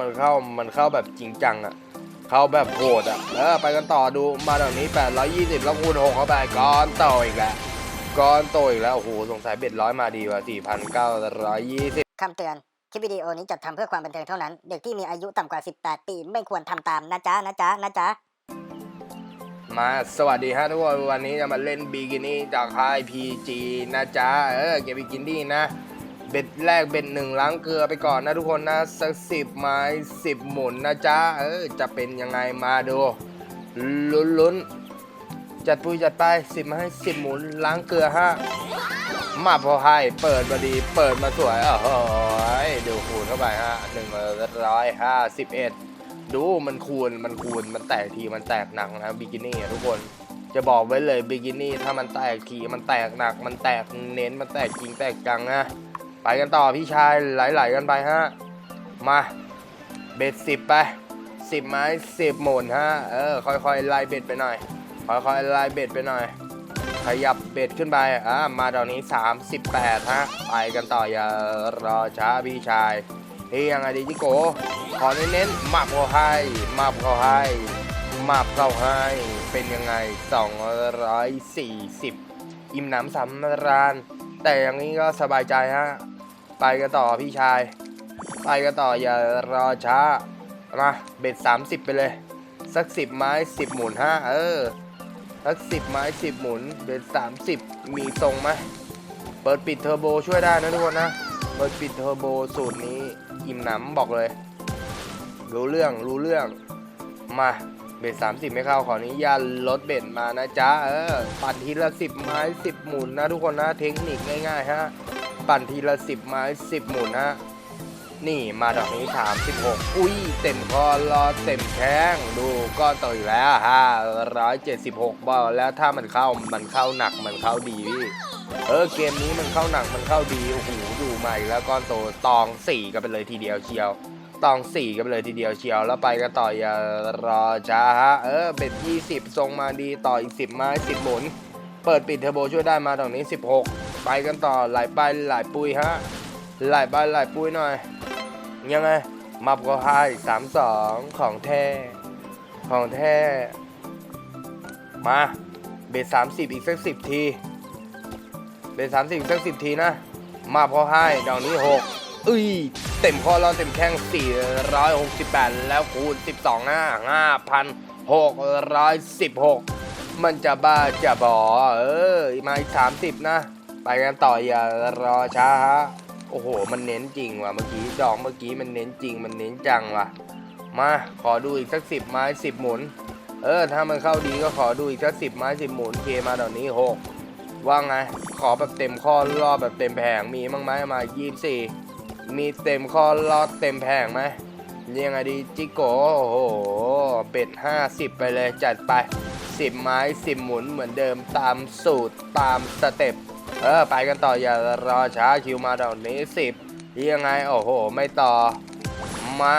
มันเข้ามันเข้าแบบจริงจังอะเข้าแบบโหดอะเออไปกันต่อดูมาตรงนี้ 820 แล้วคูณ6เข้าไปก้อนโตอีกแล้วก้อนโตอีกแล้วโอ้โหสงสัยเบ็ดร้อยมาดีว่ะ4,920คำเตือน คลิปวิดีโอนี้จัดทำเพื่อความบันเทิงเท่านั้น เด็กที่มีอายุต่ำกว่า 18 ปี ไม่ควรทำตามนะจ๊ะนะจ๊ะนะจ๊ะมาสวัสดีฮะทุกคนวันนี้จะมาเล่นบิกินี่จากค่าย PG นะจ๊ะเออเกมบิกินี่นะ เบ็ดแรกเบ็ดหนึ่งล้างเกลือไปก่อนนะทุกคนนะสักสิบไม้สิบหมุนนะจ๊ะเออจะเป็นยังไงมาดูลุ้นลุ้นๆจัดปุยจัดไปสิบไม้สิบหมุนล้างเกลือฮะมาพอให้เปิดมาดีเปิดมาสวยโอ้โหดูคูณเข้าไปฮะหนึ่งร้อยห้าสิบเอ็ดดูมันคูณมันคูณมันแตกทีมันแตกหนักนะบิกินี่ทุกคนจะบอกไว้เลยบิกินี่ถ้ามันแตกทีมันแตกหนัก มันแตกเน้นมันแตกจริงแตกจังนะ ไปกันต่อพี่ชายไหลๆกันไปฮะ มาเบ็ดสิบไปสิบไม้สิบหมุนฮะ เออ ค่อยๆไล่เบ็ดไปหน่อย ค่อยๆไล่เบ็ดไปหน่อย ขยับเบ็ดขึ้นไป อ่า มาตอนนี้ 38 ฮะ ไปกันต่ออย่ารอช้าพี่ชายเฮ้ยยังไงดีจิโก ขอเน้นๆมับเขาให้มับเขาให้มับเขาให้ เป็นยังไง 240 อิ่มหนำสำราญแต่อย่างนี้ก็สบายใจฮะ ไปกันต่อพี่ชาย ไปกันต่ออย่ารอช้ามาเบ็ด30 ไปเลย สัก 10 ไม้ 10 หมุนฮะเออ สัก 10 ไม้ 10 หมุนเบ็ด30 มีทรงไหมเปิดปิดเทอร์โบช่วยได้นะทุกคนนะ เปิดปิดเทอร์โบสูตรนี้อิ่มหนำบอกเลย รู้เรื่องรู้เรื่อง มาเบ็ด30ไม่เข้าขออนุญาตลดเบ็ดมานะจ๊ะ เออ ปั่นทีละ10ไม้10หมุนนะทุกคนนะ เทคนิคง่ายๆฮะ ปั่นทีละ10ไม้10หมุนฮะ นี่มาดอกนี้36อุ้ยเต็มคอรอเต็มแข้งดูก็ต่ออีกแล้ว576บอกแล้วถ้ามันเข้ามันเข้าหนักมันเข้าดีพี่เออเกมนี้มันเข้าหนักมันเข้าดีโอ้โหดูใหม่แล้วก้อนโตตองสี่กันไปเลยทีเดียวเชียวตองสี่กันไปเลยทีเดียวเชียวแล้วไปกันต่ออย่ารอช้าฮะเออเบ็ดยี่สิบทรงมาดีต่ออีกสิบไม้สิบหมุน เปิดปิดเทอร์โบช่วยได้มาตรงนี้สิบหก ไปกันต่อไหลไปไหลปุยฮะไหลไปไหลปุยหน่อย ยังไงมับก็ให้สามสองของแท้ของแท้มาเบ็ดสามสิบอีกสักสิบทีเป็นสามสิบสักสิบทีนะ มาพอให้ดอกนี้หกอุ้ยเต็มข้อแล้วเต็มแข้งสี่ร้อยหกสิบแปดแล้วคูณสิบสองห้าห้าพันหกร้อยสิบหกมันจะบ้าจะบอเออมาอีกสามสิบนะ ไปกันต่ออย่ารอช้าฮะโอ้โห มันเน้นจริงว่ะเมื่อกี้ดอกเมื่อกี้มันเน้นจริง มันเน้นจังว่ะ มาขอดูอีกสักสิบไม้สิบหมุน เออ ถ้ามันเข้าดีก็ขอดูอีกสักสิบไม้สิบหมุนเคมาดอกนี้หกว่าไง ขอแบบเต็มข้อรอบแบบเต็มแผงมีมั้งไหมมายี่สี่มีเต็มข้อรอบเต็มแผงไหมยังไงดีจิโกโอ้โหเบ็ดห้าสิบไปเลยจัดไปสิบไม้สิบหมุนเหมือนเดิมตามสูตรตามสเต็ป เออ ไปกันต่ออย่ารอช้าคิวมาดอกนี้สิบยังไง โอ้โห ไม่ต่อ มา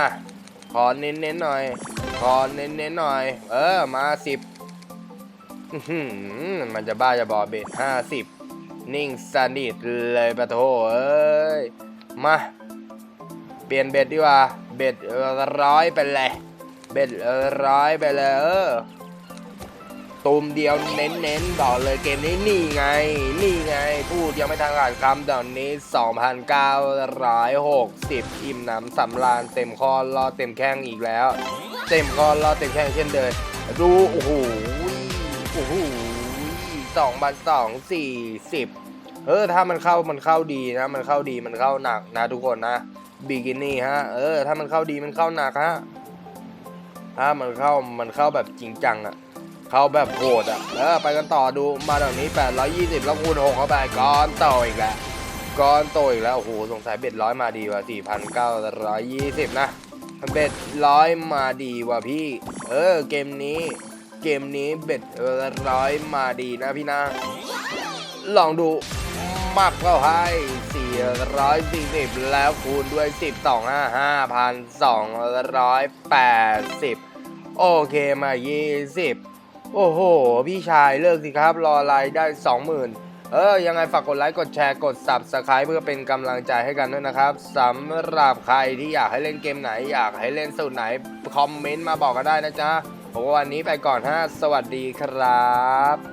ขอเน้นๆหน่อย ขอเน้นๆหน่อย เออ มาสิบมันจะบ้าจะบอเบ็ดห้าสิบนิ่งสนิทเลยปะโถเอ้ย มา เปลี่ยนเบ็ดดีกว่า เบ็ดร้อยไปเลย เบ็ดร้อยไปเลยเออ ตูมเดียวเน้นๆบอกเลยเกมนี้นี่ไง นี่ไง พูดยังไม่ทางการคำตอนนี้ 2,960 อิ่มหนำสำราญเต็มคอรอเต็มแข้งอีกแล้ว เต็มคอรอเต็มแข้งเช่นเดิมดูโอ้โหโอ้โหสองพันสองสี่สิบเออถ้ามันเข้ามันเข้าดีนะ มันเข้าดีมันเข้าหนักนะทุกคนนะบิกินี่ฮะ เออ ถ้ามันเข้าดีมันเข้าหนักฮะถ้ามันเข้ามันเข้าแบบจริงจังอะ เขาแบบโหดอะเออไปกันต่อดูมาตรงนี้ 820 แล้วคูณ6เข้าไปก้อนโตอีกแล้วก้อนโตอีกแล้วโอ้โหสงสัยเบ็ดร้อยมาดีว่ะ4,920 นะเบ็ดร้อยมาดีว่ะพี่ เออเกมนี้ เกมนี้เบ็ดร้อยมาดีนะพี่นะ ลองดูมักเข้าให้440 แล้วคูณด้วย 12 5 5,280 โอเคมา 20 โอ้โห พี่ชายเลิกสิครับ รอไลน์ได้ 20,000 เออ ยังไงฝากกดไลค์กดแชร์กด subscribe เพื่อเป็นกำลังใจให้กันด้วยนะครับสำหรับใครที่อยากให้เล่นเกมไหน อยากให้เล่นสูตรไหน คอมเมนต์มาบอกกันได้นะจ๊ะผมว่าวันนี้ไปก่อนฮะสวัสดีครับ